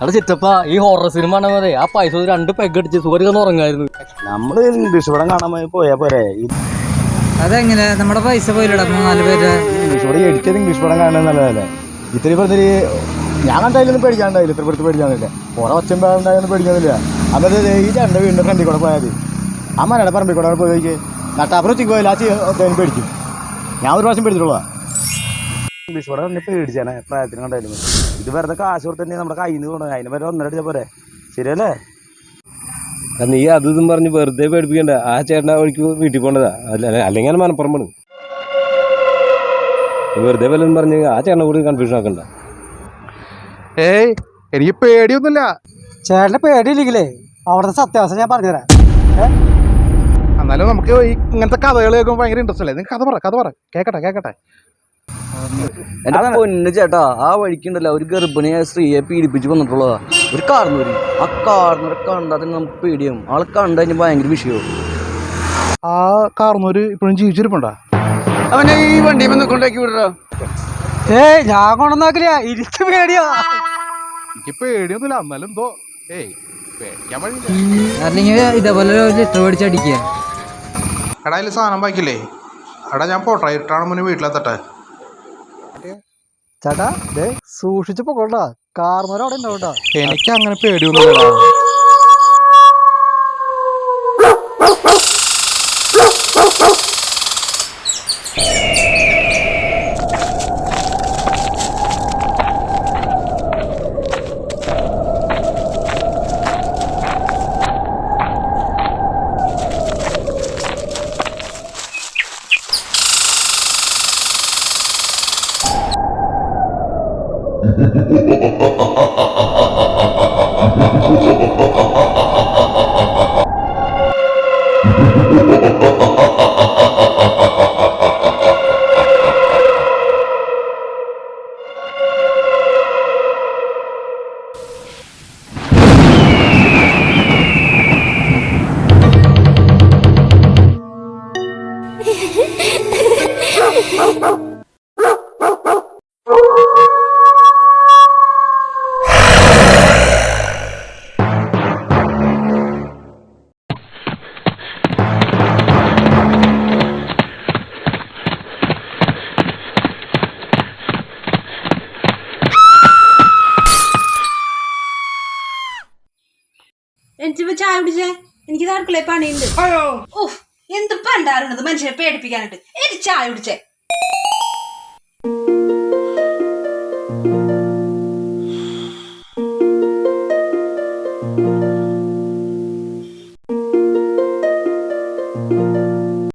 അവിടെ ചിറ്റപ്പ ഈ ഹൊറർ സിനിമ മതി ആ പൈസ രണ്ട് പെഗ് അടിച്ച് സുഖം ഉറങ്ങായിരുന്നു. നമ്മൾ ഇംഗ്ലീഷ് പടം കാണാൻ പോയി പോയാ പോരെ. അതെങ്ങനെ? നമ്മുടെ പൈസ പോയില്ലടാ നാല് പേര് ഇംഗ്ലീഷ് പടം ഇംഗ്ലീഷ് പടം കാണാൻ നല്ലതല്ലേ? ഇത്തിരി പറഞ്ഞൊരു ഞാൻ കണ്ടായാലൊന്നും പേടിക്കാണ്ടായില്ല ഇത്ര പെടുത്ത് പേടിക്കാന്നില്ല കുറെ ഒച്ചമ്പാണ്ടായൊന്നും പേടിക്കാനില്ല അന്നത്തെ ഈ രണ്ട് വീണ്ടും ഫ്രണ്ടിൽ കൂടെ പോയാൽ മതി. ആ മനയുടെ പറമ്പിൽ കൂടെ പോയി നോക്കി നട്ടാപ്പുറം ചിക്ക് പോയാൽ ആ പേടിക്കും. ഞാൻ ഒരു പ്രാവശ്യം പേടിച്ചിട്ടുള്ളതാ. ഇംഗ്ലീഷ് പടം എന്നെ പേടിച്ചാണ് പ്രായത്തിന് കണ്ടായാലും ഇത് വെറുതെ കാശ് തന്നെ നമ്മുടെ കയ്യിൽ നിന്ന് കൊണ്ടു അതിന് വരെ ഒന്നര അടിച്ചാൽ പോരെ. ശരിയല്ലേ? നീ അത് ഇതും പറഞ്ഞ് വെറുതെ പേടിപ്പിക്കണ്ട. ആ ചേട്ടൻ ആ വഴിക്ക് വീട്ടിൽ പോകേണ്ടതാ. അല്ല അല്ലെങ്കിൽ ഞാൻ മനപ്പുറം പണു. വെറുതെ വല്ലതും പറഞ്ഞ് ആ ചേട്ടനെ കൂടി കൺഫ്യൂഷൻ ആക്കണ്ട. ഏയ് എനിക്ക് പേടിയൊന്നുമില്ല. ചേട്ടന്റെ പേടിയില്ലെങ്കിലേ അവിടുത്തെ സത്യാവസ്ഥ ഞാൻ പറഞ്ഞുതരാം. എന്നാലും നമുക്ക് ഇങ്ങനത്തെ കഥകൾ കേൾക്കുമ്പോൾ ഭയങ്കര ഇൻട്രസ്റ്റ് അല്ലേ? നിങ്ങൾ കഥ പറ കഥ പറ. കേക്കട്ടെ കേക്കട്ടെ. എന്റെ പൊന്ന് ചേട്ടാ ആ വഴിക്കുണ്ടല്ലോ ഒരു ഗർഭിണിയെ സ്ത്രീയെ പീഡിപ്പിച്ച് വന്നിട്ടുള്ളതാ. ഒരു കാർന്നൂര് ആ കാർന്നൂരെ കണ്ടാൽ തന്നെ നമുക്ക് പേടിയും ആളെ കണ്ടു കഴിഞ്ഞാൽ ഭയങ്കര വിഷയവും. ആ കാർന്നൂര് ഇപ്പോഴും ജീവിച്ചിരിപ്പുണ്ടോ? അവനെ ഈ വണ്ടി കൊണ്ടാക്കി വിടറോ ഏയ് ഞാൻ കൊണ്ടുവന്നാക്കില്ല. എനിക്ക് പേടിയാ. എനിക്ക് പേടിയൊന്നുമില്ല. എന്നാലും എന്തോ ഏയ് പേടിക്കാൻ വഴിയില്ല. അല്ലെങ്കിൽ ഇതേപോലെ ഒരു ലിറ്റർ മേടിച്ചടിക്കുക എടാ അതിൽ സാധനം ബാക്കില്ലേ എടാ ഞാൻ പോട്ടെ ഇട്ടാണ് മുന്നേ വീട്ടിലെത്തട്ടെ. ചേട്ടാ ദേ കൊണ്ടാ പോകണ്ട കാർന്നൂര് അവിടെ ഉണ്ടാവണ്ട എനിക്ക് അങ്ങനെ Oh, oh, oh. എനിക്ക് ചായ കുടിച്ചേ? എനിക്ക് അടുക്കള പണിയുണ്ട്. ഓഹ് എന്ത് പണ്ടാറുണ്ടത് മനുഷ്യനെ പേടിപ്പിക്കാനായിട്ട്? എനിക്ക് ചായ കുടിച്ചേ.